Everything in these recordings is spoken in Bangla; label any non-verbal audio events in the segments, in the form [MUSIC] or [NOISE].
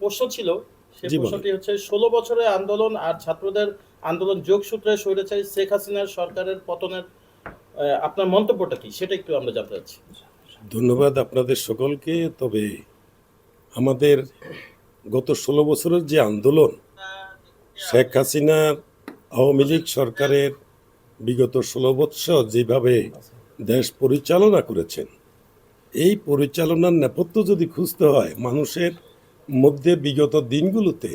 প্রশ্ন ছিল সেই প্রশ্নটি হচ্ছে ষোলো বছরের আন্দোলন আর ছাত্রদের আন্দোলন যোগসূত্রে স্বৈরাচারী শেখ হাসিনার সরকারের পতনের আপনার মন্তব্যটা কি? সেটা একটু আমরা জানতে চাচ্ছি। ধন্যবাদ আপনাদের সকলকে। তবে আমাদের গত ষোলো বছরের যে আন্দোলন শেখ হাসিনার আওয়ামী লীগ সরকারের বিগত ষোলো বৎসর যেভাবে দেশ পরিচালনা করেছেন এই পরিচালনার নেপথ্য যদি খুঁজতে হয় মানুষের মধ্যে বিগত দিনগুলোতে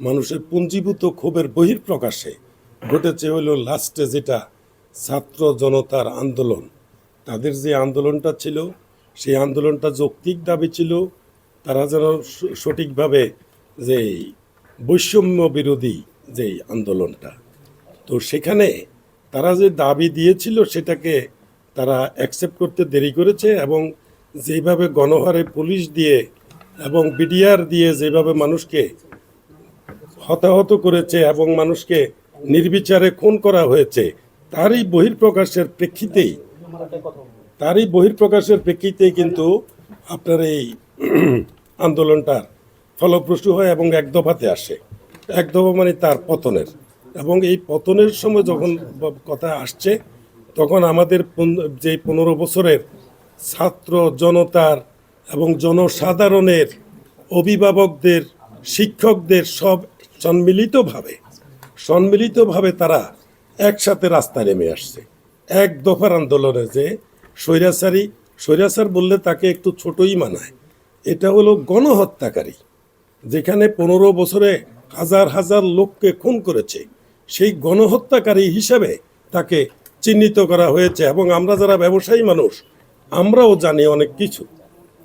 মানুষের পুঞ্জীভূত ক্ষোভের বহির্প্রকাশে ঘটেছে হলো লাস্টে যেটা ছাত্র জনতার আন্দোলন। তাদের যে আন্দোলনটা ছিল, সেই আন্দোলনটা যৌক্তিক দাবি ছিল। তারা যেন সঠিকভাবে যে বৈষম্য বিরোধী যে আন্দোলনটা। তো সেখানে তারা যে দাবি দিয়েছিল সেটাকে তারা অ্যাকসেপ্ট করতে দেরি করেছে এবং যেভাবে গণহারে পুলিশ দিয়ে এবং বিডিআর দিয়ে যেভাবে মানুষকে হতাহত করেছে এবং মানুষকে নির্বিচারে খুন করা হয়েছে, তারই বহির্প্রকাশের প্রেক্ষিতেই, তারই বহির্প্রকাশের প্রেক্ষিতেই কিন্তু আপনার এই [CLEARS THROAT] আন্দোলনটার ফলপ্রসূ হয় এবং এক দফাতে আসে। এক দফা মানে তার পতনের। এবং এই পতনের সময় যখন কথা আসছে, তখন আমাদের যে পনেরো বছরের ছাত্র জনতার এবং জনসাধারণের অভিভাবকদের, শিক্ষকদের সব সম্মিলিতভাবে সম্মিলিতভাবে তারা একসাথে রাস্তায় নেমে আসছে। এক দফার আন্দোলনে যে স্বৈরাচারী, স্বৈরাচার বললে তাকে একটু ছোটই মানায়। এটা হলো গণহত্যাকারী, যেখানে পনেরো বছরে হাজার হাজার লোককে খুন করেছে। সেই গণহত্যাকারী হিসাবে তাকে চিহ্নিত করা হয়েছে এবং আমরা যারা ব্যবসায়ী মানুষ, আমরাও জানি অনেক কিছু।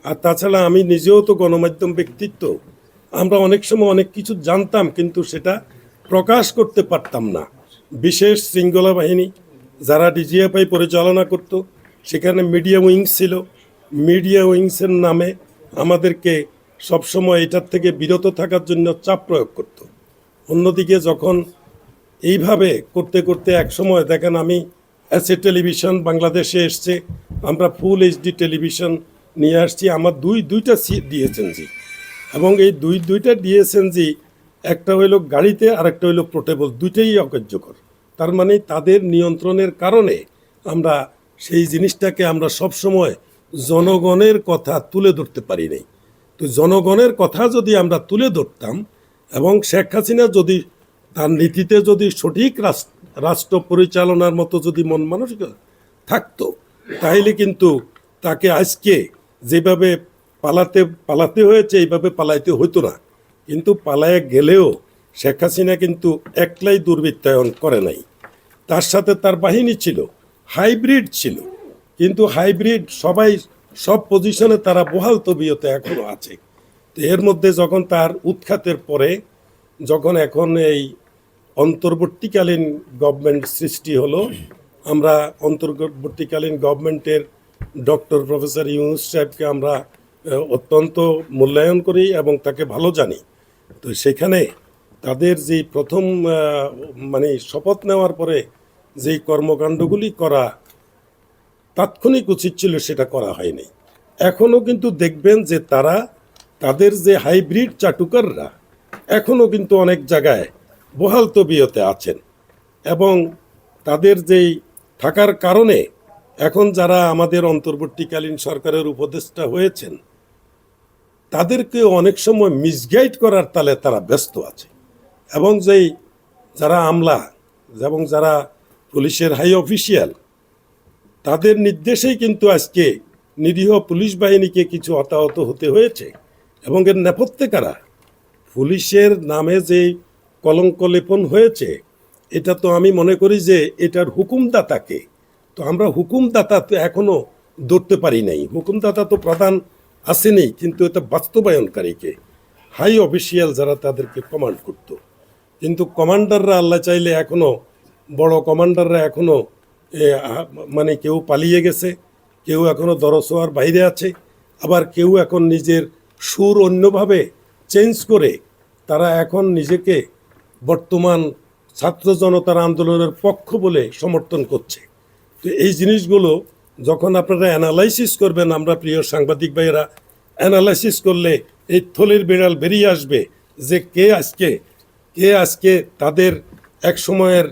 আর তাছাড়া আমি নিজেও তো গণমাধ্যম ব্যক্তিত্ব। আমরা অনেক সময় অনেক কিছু জানতাম, কিন্তু সেটা প্রকাশ করতে পারতাম না। বিশেষ শৃঙ্খলা বাহিনী, যারা ডিজিএফআই পরিচালনা করত, সেখানে মিডিয়া উইংস ছিল। মিডিয়া উইংসের নামে আমাদেরকে সবসময় এটার থেকে বিরত থাকার জন্য চাপ প্রয়োগ করত। অন্যদিকে যখন এইভাবে করতে করতে এক সময় দেখেন আমি এসে টেলিভিশন বাংলাদেশে এসছে, আমরা ফুল এইচডি টেলিভিশন নিয়ে আসছি। আমার দুই, দুইটা ডিএসএনজি এবং এই দুই, দুইটা ডিএসএনজি একটা হইল গাড়িতে আর একটা হইল পোর্টেবল। দুইটাই অকার্যকর তার মানে তাদের নিয়ন্ত্রণের কারণে আমরা সেই জিনিসটাকে আমরা সবসময় জনগণের কথা তুলে ধরতে পারি নাই। তো জনগণের কথা যদি আমরা তুলে ধরতাম এবং শেখ হাসিনা যদি তার নীতিতে যদি সঠিক রাষ্ট্র পরিচালনার মতো যদি মন মানসিক থাকতো তাহলে কিন্তু তাকে আজকে যেভাবে পালাতে পালাতে হয়েছে, এইভাবে পালাইতে হতো না। কিন্তু পালায় গেলেও শেখ হাসিনা কিন্তু একলাই দুর্বৃত্তায়ন করে নাই। তার সাথে তার বাহিনী ছিল, হাইব্রিড ছিল। কিন্তু হাইব্রিড সবাই সব পজিশনে তারা বহাল তবিয়তে এখনও আছে। তো এর মধ্যে যখন তার উৎখাতের পরে, যখন এখন এই অন্তর্বর্তীকালীন গভর্নমেন্ট সৃষ্টি হলো, আমরা অন্তর্বর্তীকালীন গভর্নমেন্টের ডক্টর প্রফেসর ইউনুস সাহেবকে আমরা অত্যন্ত মূল্যায়ন করি এবং তাকে ভালো জানি। তো সেখানে তাদের যে প্রথম মানে শপথ নেওয়ার পরে যেই কর্মকাণ্ডগুলি করা তাৎক্ষণিক উচিত ছিল সেটা করা হয়নি। এখনও কিন্তু দেখবেন যে তারা তাদের যে হাইব্রিড চাটুকাররা এখনও কিন্তু অনেক জায়গায় বহাল তবিয়তে আছেন এবং তাদের যেই থাকার কারণে এখন যারা আমাদের অন্তর্বর্তীকালীন সরকারের উপদেষ্টা হয়েছেন, তাদেরকে অনেক সময় মিসগাইড করার তালে তারা ব্যস্ত আছে। এবং যেই যারা আমলা এবং যারা পুলিশের হাই অফিসিয়াল তাদের নির্দেশেই কিন্তু আজকে নিরীহ পুলিশ বাহিনীকে কিছু হতাহত হতে হয়েছে। এবং এর নেপথ্যে কারা? পুলিশের নামে যে কলঙ্ক লেপন হয়েছে, এটা তো আমি মনে করি যে এটার হুকুমদাতাকে তো আমরা হুকুমদাতা তো এখনও ধরতে পারি নাই। হুকুমদাতা তো প্রধান আসেনি কিন্তু এটা বাস্তবায়নকারীকে হাই অফিসিয়াল যারা তাদেরকে কমান্ড করতো। কিন্তু কমান্ডাররা আল্লাহ চাইলে এখনও বড় কমান্ডাররা এখনও এ, মানে কেউ পালিয়ে গেছে কেউ এখনও দরসোয়ার বাইরে আছে আবার কেউ এখন নিজের সুর অন্যভাবে চেঞ্জ করে তারা এখন নিজেকে বর্তমান ছাত্র জনতার আন্দোলনের পক্ষ বলে সমর্থন করছে। তো এই জিনিসগুলো যখন আপনারা অ্যানালাইসিস করবেন, আমরা প্রিয় সাংবাদিক ভাইয়েরা অ্যানালাইসিস করলে এই থলির বিড়াল বেরিয়ে আসবে যে কে আজকে কে আজকে তাদের এক সময়ের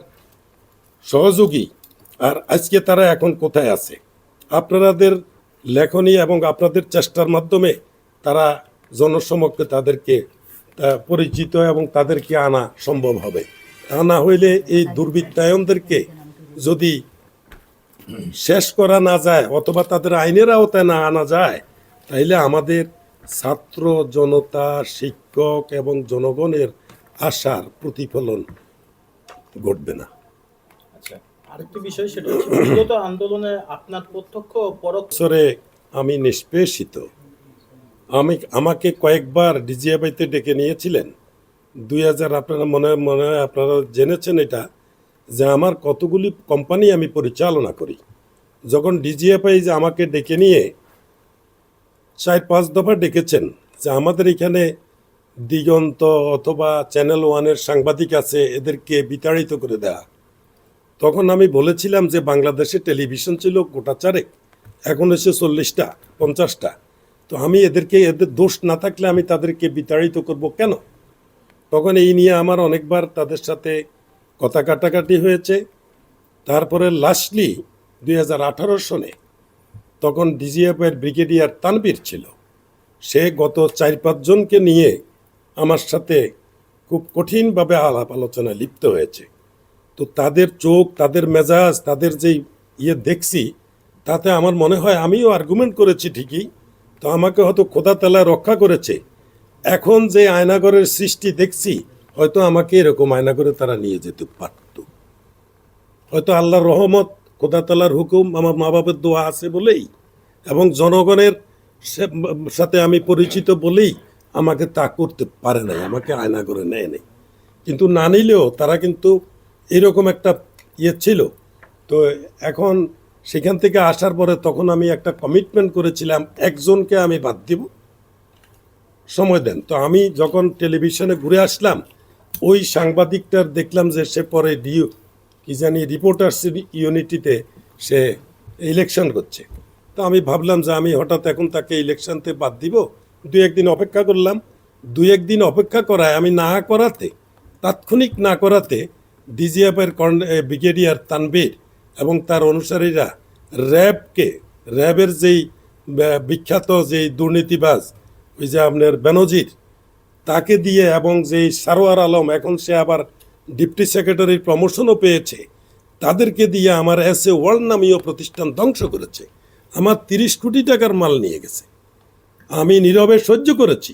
সহযোগী আর আজকে তারা এখন কোথায় আছে। আপনাদের লেখনী এবং আপনাদের চেষ্টার মাধ্যমে তারা জনসমক্ষে তাদেরকে পরিচিত এবং তাদেরকে আনা সম্ভব হবে। তা না হইলে এই দুর্বৃত্তায়নদেরকে যদি শেষ করা না যায় অথবা তাদের আইনের আওতায় না আনা যায় তাইলে আমাদের ছাত্র জনতা শিক্ষক এবং জনগণের আশার প্রতিফলন ঘটবে না। আচ্ছা আরেকটি বিষয় সেটা আন্দোলনে আপনার প্রত্যক্ষ ও পরোক্ষ আমি নিষ্পেষিত। আমি আমাকে কয়েকবার ডিজিএফআইতে ডেকে নিয়েছিলেন। দুই হাজার আপনারা মনে মনে হয় আপনারা জেনেছেন এটা। যে আমার কতগুলি কোম্পানি আমি পরিচালনা করি। যখন ডিজিএফআই যে আমাকে ডেকে নিয়ে চার পাঁচ দফা ডেকেছেন যে আমাদের এখানে দিগন্ত অথবা চ্যানেল ওয়ানের সাংবাদিক আছে, এদেরকে বিতাড়িত করে দেয়া। তখন আমি বলেছিলাম যে বাংলাদেশে টেলিভিশন ছিল গোটা চারেক, এখন এসে চল্লিশটা, পঞ্চাশটা। তো আমি এদেরকে, এদের দোষ না থাকলে আমি তাদেরকে বিতাড়িত করব কেন? তখন এই নিয়ে আমার অনেকবার তাদের সাথে কথা কাটাকাটি হয়েছে। তারপরে লাস্টলি দুই হাজার আঠারো সনে তখন ডিজিএফের ব্রিগেডিয়ার তানবীর ছিল। সে গত চার পাঁচজনকে নিয়ে আমার সাথে খুব কঠিনভাবে আলাপ আলোচনায় লিপ্ত হয়েছে। তো তাদের চোখ, তাদের মেজাজ, তাদের যেই ইয়ে দেখছি, তাতে আমার মনে হয় আমিও আর্গুমেন্ট করেছি ঠিকই, তো আমাকে হয়তো খোদা তালায় রক্ষা করেছে। এখন যে আয়নাগরের সৃষ্টি দেখছি হয়তো আমাকে এরকম আয়না করে তারা নিয়ে যেতে পারত। হয়তো আল্লাহর রহমত, খোদা তালার হুকুম, আমার মা বাবার দোয়া আছে বলেই এবং জনগণের সাথে আমি পরিচিত বলেই আমাকে তা করতে পারে নাই, আমাকে আয়না করে নেয় নাই। কিন্তু না নিলেও তারা কিন্তু এরকম একটা ইয়ে ছিল। তো এখন সেখান থেকে আসার পরে তখন আমি একটা কমিটমেন্ট করেছিলাম, একজনকে আমি বাদ দিব, সময় দেন। তো আমি যখন টেলিভিশনে ঘুরে আসলাম ওই সাংবাদিকটার দেখলাম যে সে পরে ডিউ, কি জানি রিপোর্টার্স ইউনিটিতে সে ইলেকশন করছে। তো আমি ভাবলাম যে আমি হঠাৎ এখন তাকে ইলেকশনতে বাদ দিব দু একদিন অপেক্ষা করলাম। দু একদিন অপেক্ষা করায় আমি না করাতে, তাৎক্ষণিক না করাতে ডিজিএফের ব্রিগেডিয়ার তানবীর এবং তার অনুসারীরা র্যাবকে, র্যাবের যেই বিখ্যাত যেই দুর্নীতিবাজ, ওই যে আপনার বেনজির তাকে দিয়ে এবং যেই সারোয়ার আলম, এখন সে আবার ডিপটি সেক্রেটারির প্রমোশনও পেয়েছে, তাদেরকে দিয়ে আমার এস এ ওয়ার্ল্ড নামীয় প্রতিষ্ঠান ধ্বংস করেছে। আমার তিরিশ কোটি টাকার মাল নিয়ে গেছে। আমি নীরবে সহ্য করেছি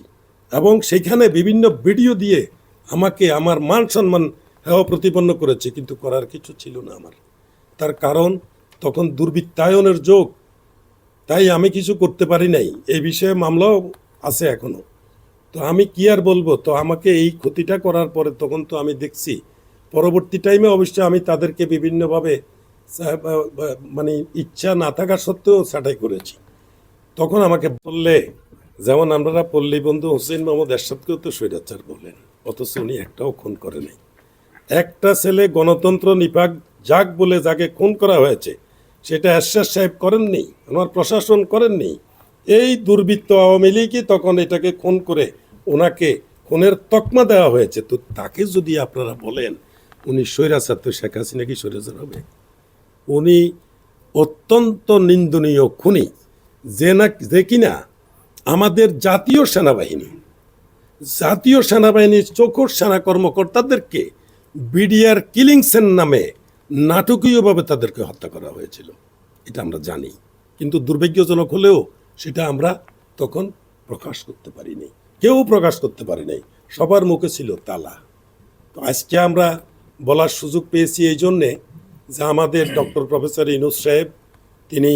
এবং সেখানে বিভিন্ন ভিডিও দিয়ে আমাকে আমার মান সম্মান হেওয়া প্রতিপন্ন করেছে, কিন্তু করার কিছু ছিল না আমার। তার কারণ, তখন দুর্বৃত্তায়নের যোগ, তাই আমি কিছু করতে পারি নাই। এই বিষয়ে মামলাও আছে এখনও। তো আমি কি আর বলব? তো আমাকে এই ক্ষতিটা করার পরে তখন তো আমি দেখছি। পরবর্তী টাইমে অবশ্যই আমি তাদেরকে বিভিন্নভাবে মানে ইচ্ছা না থাকা সত্ত্বেও ছাঁটাই করেছি। তখন আমাকে বললে, যেমন আমরা পল্লী বন্ধু হোসেন মোহাম্মদ এরশাদকেও তো স্বৈরাচার বললেন অথচ উনি একটাও খুন করে একটা ছেলে গণতন্ত্র নিপাক যাক বলে যাকে খুন করা হয়েছে, সেটা এরশাদ সাহেব করেননি, আমার প্রশাসন করেননি। এই দুর্বৃত্ত আওয়ামী লীগই তখন এটাকে খুন করে ওনাকে খুনের তকমা দেওয়া হয়েছে। তো তাকে যদি আপনারা বলেন, উনি স্বৈরাচার শেখ হাসিনা কি স্বৈরাচার হবে? উনি অত্যন্ত নিন্দনীয় খুনি, যে না, যে কিনা আমাদের জাতীয় সেনাবাহিনী, জাতীয় সেনাবাহিনীর চৌকর সেনা কর্মকর্তাদেরকে বিডিআর কিলিংসের নামে নাটকীয়ভাবে তাদেরকে হত্যা করা হয়েছিল। এটা আমরা জানি। কিন্তু দুর্ভাগ্যজনক হলেও সেটা আমরা তখন প্রকাশ করতে পারিনি। কেউ প্রকাশ করতে পারি নাই। সবার মুখে ছিল তালা। তো আজকে আমরা বলার সুযোগ পেয়েছি এই জন্যে যে আমাদের [CLEARS THROAT] ডক্টর প্রফেসর ইনুস সাহেব তিনি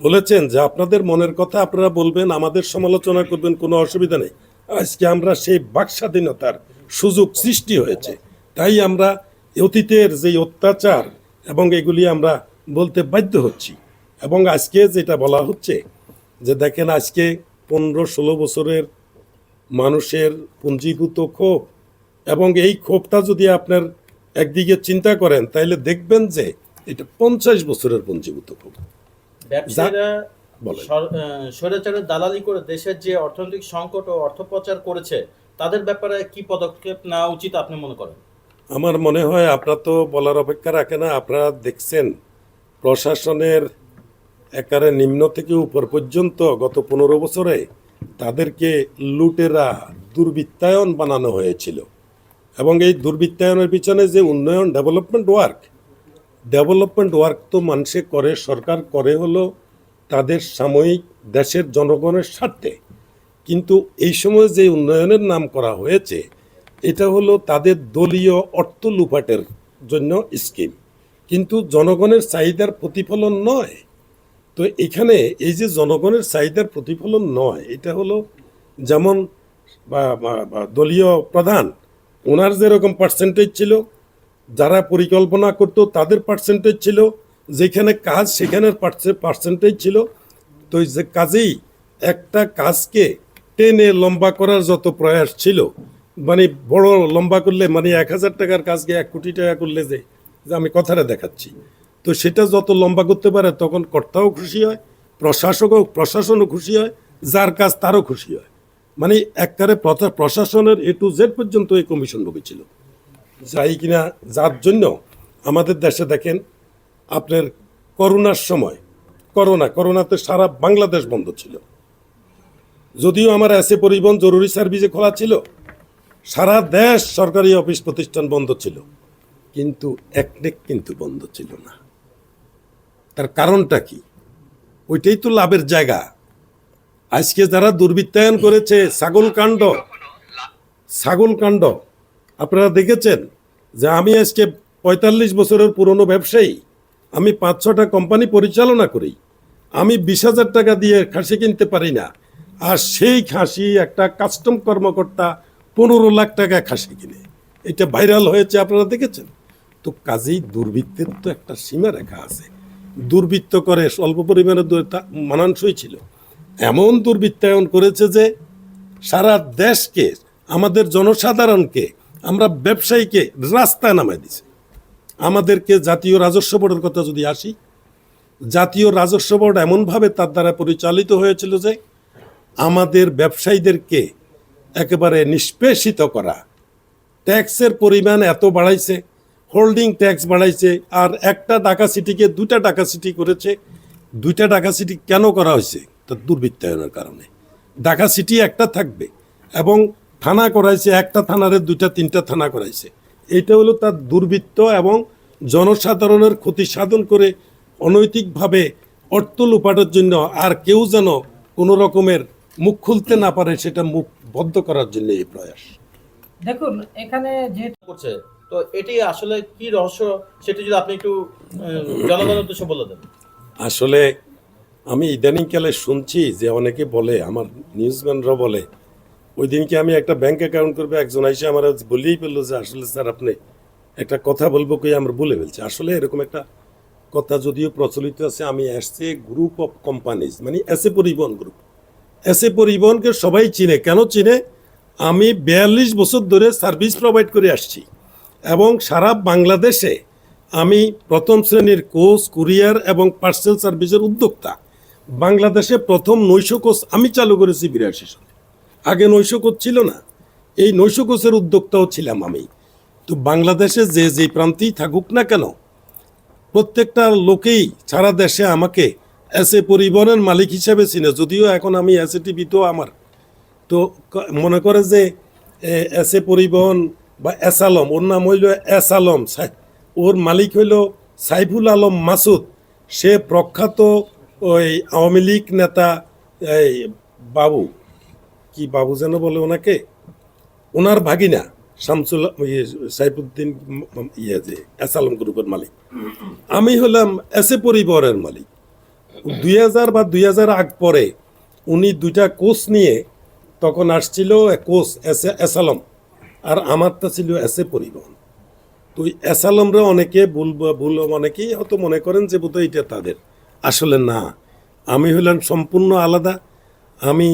বলেছেন যে আপনাদের মনের কথা আপনারা বলবেন আমাদের সমালোচনা করবেন কোনো অসুবিধা নেই। আজকে আমরা সেই বাক স্বাধীনতার সুযোগ সৃষ্টি হয়েছে। তাই আমরা অতীতের যে অত্যাচার এবং এগুলি আমরা বলতে বাধ্য হচ্ছি। এবং আজকে যেটা বলা হচ্ছে যে দেখেন আজকে পনেরো ষোলো বছরের মানুষের পুঞ্জীভূত ক্ষোভ এবং এই ক্ষোভটা যদি আপনার একদিকে চিন্তা করেন তাহলে দেখবেন যে এটা পঞ্চাশ বছরের পুঞ্জীভূত ক্ষোভ। স্বৈরাচারের দালালি করে দেশের যে অর্থনৈতিক সংকট ও অর্থপ্রচার করেছে তাদের ব্যাপারে কি পদক্ষেপ নেওয়া উচিত আপনি মনে করেন? আমার মনে হয় আপনারা তো বলার অপেক্ষা রাখে না আপনারা দেখছেন প্রশাসনের একারে নিম্ন থেকে উপর পর্যন্ত গত পনেরো বছরে তাদেরকে লুটেরা দুর্বৃত্তায়ন বানানো হয়েছিল। এবং এই দুর্বৃত্তায়নের পিছনে যে উন্নয়ন ডেভেলপমেন্ট ওয়ার্ক ডেভেলপমেন্ট ওয়ার্ক তো মানুষে করে, সরকার করে হলো তাদের সাময়িক দেশের জনগণের স্বার্থে। কিন্তু এই সময় যে উন্নয়নের নাম করা হয়েছে, এটা হলো তাদের দলীয় অর্থ লুপাটের জন্য স্কিম কিন্তু জনগণের চাহিদার প্রতিফলন নয় তো এখানে এই যে জনগণের চাহিদার প্রতিফলন নয়, এটা হলো যেমন দলীয় প্রধান, ওনার যেরকম পার্সেন্টেজ ছিল, যারা পরিকল্পনা করত তাদের পার্সেন্টেজ ছিল, যেখানে কাজ সেখানের পার্সেন্টেজ ছিল। তো যে কাজেই একটা কাজকে টেনে লম্বা করার যত প্রয়াস ছিল মানে বড় লম্বা করলে মানে এক হাজার টাকার কাজকে এক কোটি টাকা করলে যে আমি কথাটা দেখাচ্ছি। তো সেটা যত লম্বা করতে পারে তখন কর্তাও খুশি হয়, প্রশাসকও, প্রশাসনও খুশি হয়, যার কাজ তারও খুশি হয়। মানে প্রথা- প্রশাসনের এ টু জেড পর্যন্ত এই কমিশন ঢুকেছিল। যাই কিনা, যার জন্য আমাদের দেশে দেখেন, আপনার করোনার সময়, করোনা, করোনাতে সারা বাংলাদেশ বন্ধ ছিল। যদিও আমার এসে পরিবহন জরুরি সার্ভিসে খোলা ছিল, সারা দেশ সরকারি অফিস প্রতিষ্ঠান বন্ধ ছিল, কিন্তু একনেক কিন্তু বন্ধ ছিল না। তার কারণটা কি? ওইটাই তো লাভের জায়গা। আজকে যারা দুর্বৃত্তায়ন করেছে, ছাগল কাণ্ড। ছাগল কাণ্ড। আপনারা দেখেছেন যে আমি আজকে পঁয়তাল্লিশ বছরের পুরনো ব্যবসায়ী। আমি পাঁচ, ছটা কোম্পানি পরিচালনা করি। আমি বিশ হাজার টাকা দিয়ে খাসি কিনতে পারি না। আর সেই খাসি একটা কাস্টম কর্মকর্তা পনেরো লাখ টাকা খাসি কিনে। এটা ভাইরাল হয়েছে, আপনারা দেখেছেন? তো কাজেই দুর্বৃত্তের তো একটা সীমা রেখা আছে। দুর্বৃত্ত করে স্বল্প পরিমাণে মানানসই ছিল। এমন দুর্বৃত্তায়ন করেছে যে সারা দেশকে, আমাদের জনসাধারণকে, আমরা ব্যবসায়ীকে রাস্তায় নামাই দিছে। আমাদেরকে জাতীয় রাজস্ব বোর্ডের কথা যদি আসি, জাতীয় রাজস্ব বোর্ড এমনভাবে তার দ্বারা পরিচালিত হয়েছিল যে আমাদের ব্যবসায়ীদেরকে একেবারে নিষ্পেষিত করা, ট্যাক্সের পরিমাণ এত বাড়াইছে হোল্ডিং ট্যাক্স বাড়াইছে আর একটা ঢাকা সিটিকে দুটা ঢাকা সিটি করেছে। দুইটা ঢাকা সিটি কেন করা হয়েছে? তার দুর্বৃত্তায়নের কারণে। ঢাকা সিটি একটা থাকবে এবং থানা করাইছে একটা থানারে দুইটা তিনটা থানা করাইছে। এটা হলো তার দুর্বৃত্ত এবং জনসাধারণের ক্ষতি সাধন করে অনৈতিকভাবে অর্থ লুপাটের জন্য আর কেউ যেন কোনো রকমের মুখ খুলতে না পারে সেটা মুখ বদ্ধ করার জন্য এই প্রয়াস। দেখুন এখানে যেহেতু করছে তো এটি আসলে কি রহস্য সেটি যদি আপনি একটু উদ্দেশ্যে বলে দেন। আসলে আমি ইদানিংকালে শুনছি যে অনেকে বলে, আমার নিউজম্যানরা বলে ওই দিনকে আমি একটা ব্যাংক অ্যাকাউন্ট করবে? একজন এসে আমার বলেই ফেলল যে, আসলে স্যার, আপনি একটা কথা বলব কি আমরা বলে ফেলছি। আসলে এরকম একটা কথা যদিও প্রচলিত আছে, আমি এসছে গ্রুপ অফ কোম্পানিজ মানে এসে পরিবহন গ্রুপ এসে পরিবহনকে সবাই চিনে। কেন চিনে? আমি বিয়াল্লিশ বছর ধরে সার্ভিস প্রোভাইড করে আসছি। এবং সারা বাংলাদেশে আমি প্রথম শ্রেণির কোচ, কুরিয়ার এবং পার্সেল সার্ভিসের উদ্যোক্তা। বাংলাদেশে প্রথম নৈশ কোচ আমি চালু করেছি বিরাশি সালে। আগে নৈশ কোচ ছিল না, এই নৈশ কোচের উদ্যোক্তাও ছিলাম আমি। তো বাংলাদেশে যে যে প্রান্তেই থাকুক না কেন, প্রত্যেকটা লোকেই সারা দেশে আমাকে এসে পরিবহনের মালিক হিসেবে চিনে, যদিও এখন আমি এসে টিভিতেও আমার। তো মনে করে যে এস এ পরিবহন বা এস আলম ওর নাম হইল এস আলম সাই- ওর মালিক হইল সাইফুল আলম মাসুদ। সে প্রখ্যাত ওই আওয়ামী লীগ নেতা এই বাবু কি বাবু যেন বলে ওনাকে? ওনার ভাগিনা শামসুল ইয়ে, সাইফুদ্দিন ইয়ে যে এস আলম গ্রুপের মালিক। আমি হলাম এস এ পরিবহনের মালিক। দুই হাজার বা দুই হাজার আগ পরে উনি দুইটা কোচ নিয়ে তখন আসছিল কোচ এস এসালম। আর আমারটা ছিল এস পরিবহন। তো এসালমরা অনেকে ভুল ভুল অনেকেই হয়তো মনে করেন যে বোধহয় এটা তাদের। আসলে না, আমি হলাম সম্পূর্ণ আলাদা। আমি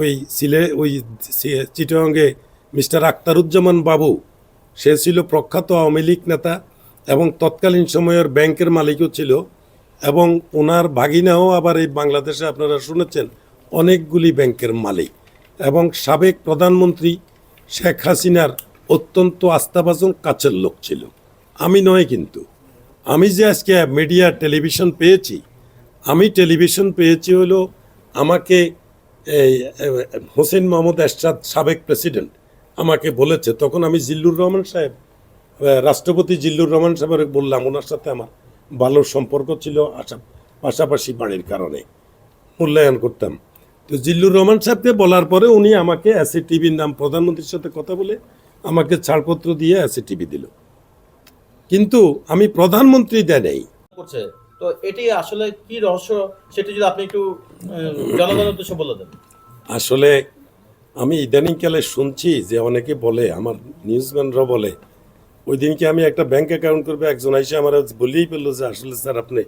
ওই সিলে, ওই চিটাঙ্গে মিস্টার আক্তারুজ্জামান বাবু, সে ছিল প্রখ্যাত আওয়ামী লীগ নেতা এবং তৎকালীন সময়ের ব্যাংকের মালিকও ছিল এবং ওনার ভাগিনাও আবার এই বাংলাদেশে আপনারা শুনেছেন, অনেকগুলি ব্যাংকের মালিক এবং সাবেক প্রধানমন্ত্রী শেখ হাসিনার অত্যন্ত আস্থাভাজন কাছের লোক ছিল। আমি নয় কিন্তু। আমি যে আজকে মিডিয়া টেলিভিশন পেয়েছি, আমি টেলিভিশন পেয়েছি হলো আমাকে হোসেন মোহাম্মদ এরশাদ সাবেক প্রেসিডেন্ট আমাকে বলেছে। তখন আমি জিল্লুর রহমান সাহেব রাষ্ট্রপতি জিল্লুর রহমান সাহেবের বললাম, ওনার সাথে আমার ভালো সম্পর্ক ছিল, আশা পাশাপাশি বাড়ির কারণে মূল্যায়ন করতাম। তো জিল্লুর রহমান সাহেবকে বলার পরে উনি আমাকে অ্যাসি টিভির নাম প্রধানমন্ত্রীর সাথে কথা বলে আমাকে ছাড়পত্র দিয়ে অ্যাসি টিভি দিল। কিন্তু আমি প্রধানমন্ত্রী দেয় নেই। করছে। তো এটি আসলে কি রহস্য? সেটি যদি আপনি একটু জনগণের উদ্দেশ্যে বলে দেন। আসলে আমি ইদানিংকালে শুনছি যে অনেকে বলে আমার নিউজম্যানরা বলে ওই দিনকে আমি একটা ব্যাংক অ্যাকাউন্ট করবে? একজন এসে আমার বলেই ফেলল যে আসলে স্যার আপনি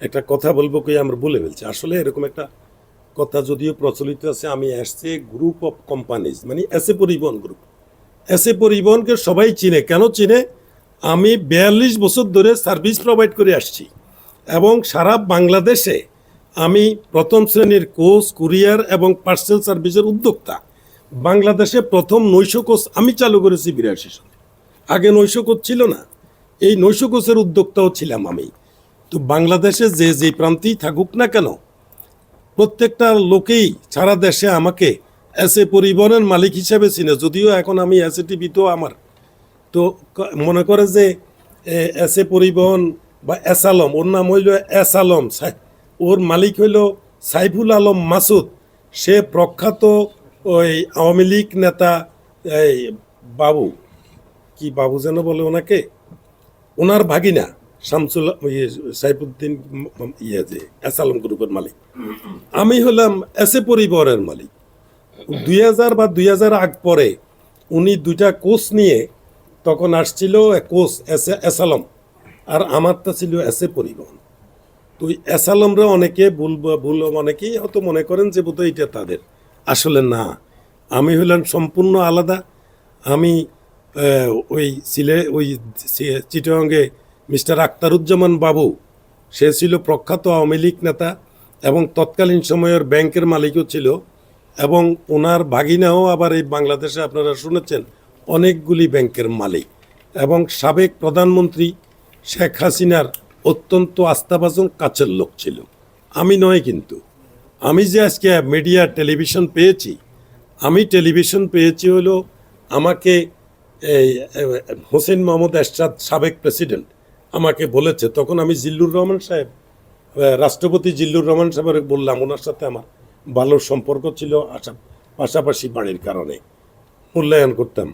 একটা কথা বলব কই আমরা বলে ফেলছি। আসলে এরকম একটা কথা যদিও প্রচলিত আছে, আমি এসছে গ্রুপ অফ কোম্পানিজ মানে এসে পরিবহন গ্রুপ এসে পরিবহনকে সবাই চিনে। কেন চিনে? আমি বিয়াল্লিশ বছর ধরে সার্ভিস প্রোভাইড করে আসছি এবং সারা বাংলাদেশে আমি প্রথম শ্রেণির কোচ কুরিয়ার এবং পার্সেল সার্ভিসের উদ্যোক্তা। বাংলাদেশে প্রথম নৈশ কোচ আমি চালু করেছি বিরাশি সালে। আগে নৈশ কোচ ছিল না। এই নৈশ কোচের উদ্যোক্তাও ছিলাম আমি। তো বাংলাদেশে যে যে প্রান্তেই থাকুক না কেন প্রত্যেকটা লোকেই সারা দেশে আমাকে এসে পরিবহনের মালিক হিসেবে চিনে। যদিও এখন আমি এস এসে টিভিতেও আমার। তো মনে করে যে এসে পরিবহন বা এস আলম, ওর নাম হইল এস আলম ওর মালিক হইল সাইফুল আলম মাসুদ। সে প্রখ্যাত ওই আওয়ামী লীগ নেতা, এই বাবু, কি বাবু যেন বলে ওনাকে? ওনার ভাগিনা। শামসুল ইয়ে, সাইফুদ্দিন ইয়ে যে এস আলম গ্রুপের মালিক। আমি হলাম এসে পরিবহনের মালিক। দুই হাজার বা দুই হাজার আগ পরে উনি দুইটা কোচ নিয়ে তখন আসছিল কোচ এস এস আলম আর আমারটা ছিল এসে পরিবহন। তো এস আলমরা অনেকে ভুল ভুল অনেকেই হয়তো মনে করেন যে বোধহয় এটা তাদের। আসলে না আমি হইলাম সম্পূর্ণ আলাদা। আমি ওই সিলে ওই চিটাগাঙ্গে মিস্টার আক্তারুজ্জামান বাবু, সে ছিল প্রখ্যাত আওয়ামী লীগ নেতা এবং তৎকালীন সময়ের ব্যাংকের মালিকও ছিল এবং ওনার ভাগিনাও আবার এই বাংলাদেশে আপনারা শুনেছেন, অনেকগুলি ব্যাংকের মালিক এবং সাবেক প্রধানমন্ত্রী শেখ হাসিনার অত্যন্ত আস্থাভাজন কাছের লোক ছিল। আমি নয় কিন্তু, আমি যে আজকে মিডিয়া টেলিভিশন পেয়েছি, আমি টেলিভিশন পেয়েছি হলো আমাকে হোসেন মোহাম্মদ এরশাদ সাবেক প্রেসিডেন্ট আমাকে বলেছে, তখন আমি জিল্লুর রহমান সাহেব রাষ্ট্রপতি জিল্লুর রহমান সাহেবের বললাম, ওনার সাথে আমার ভালো সম্পর্ক ছিল, আশা, পাশাপাশি বাড়ির কারণে মূল্যায়ন করতাম।